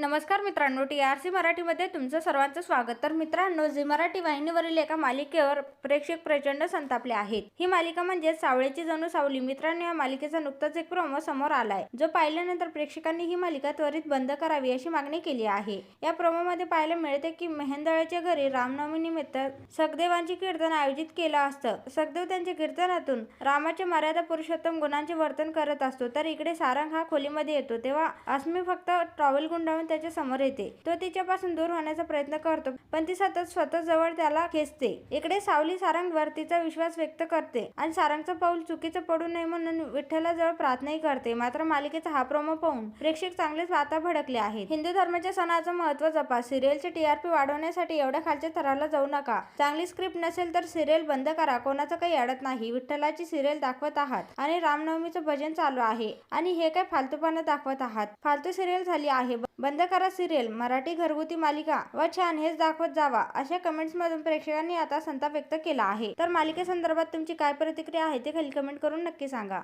नमस्कार मित्रांनो T R C मराठीमध्ये तुमचं सर्वांचं स्वागत. तर मित्रांनो झी मराठी वाहिनीवरील एका मालिकेवर प्रेक्षक प्रचंड संतापले आहेत. ही मालिका म्हणजे सावळेची जणू सावली. मित्रांनो या मालिकेचा नुकताच एक प्रोमो समोर आलाय. जो पाहिल्यानंतर प्रेक्षकांनी ही मालिका त्वरित बंद करावी अशी मागणी केली आहे. या प्रोमोमध्ये पाहायला मिळते की मेहेंदळच्या घरी रामनवमी निमित्त सखदेवांचे कीर्तन आयोजित केलं असतं. सखदेव त्यांच्या कीर्तनातून रामाच्या मर्यादा पुरुषोत्तम गुणांचे वर्तन करत असतो. तर इकडे सारंग हा खोलीमध्ये येतो. तेव्हा अस्मी फक्त टॉवेल गुंडाळून त्याच्यासमोर येते. तो तिच्यापासून दूर होण्याचा प्रयत्न करतो पण ती सतत स्वतः जवळ त्याला खेचते. इकडे सावली सारंगवर तिचा विश्वास व्यक्त करते आणि सारंगचं पाऊल चुकीचं पडू नये म्हणून विठ्ठलाजवळ प्रार्थनाही करते. मात्र मालिकेचा हा प्रोमो पाहून प्रेक्षक चांगलेच आता भडकले आहेत. हिंदू धर्माच्या सणाचं महत्त्व जपा. सिरियलचे टीआरपी वाढवण्यासाठी एवढ्या खालच्या थराला जाऊ नका. चांगली स्क्रिप्ट नसेल तर सिरियल बंद करा. कोणाचं काही अडत नाही. विठ्ठलाची सिरियल दाखवत आहात आणि रामनवमीचं भजन चालू आहे आणि हे काय फालतूपणा दाखवत आहात. फालतू सिरियल झाली आहे. बंद करा सिरियल मराठी घरगुती मालिका व छान हेच दाखवत जावा अशा कमेंट्स मधून प्रेक्षकांनी आता संताप व्यक्त केला आहे. तर मालिकेसंदर्भात तुमची काय प्रतिक्रिया आहे ते खाली कमेंट करून नक्की सांगा.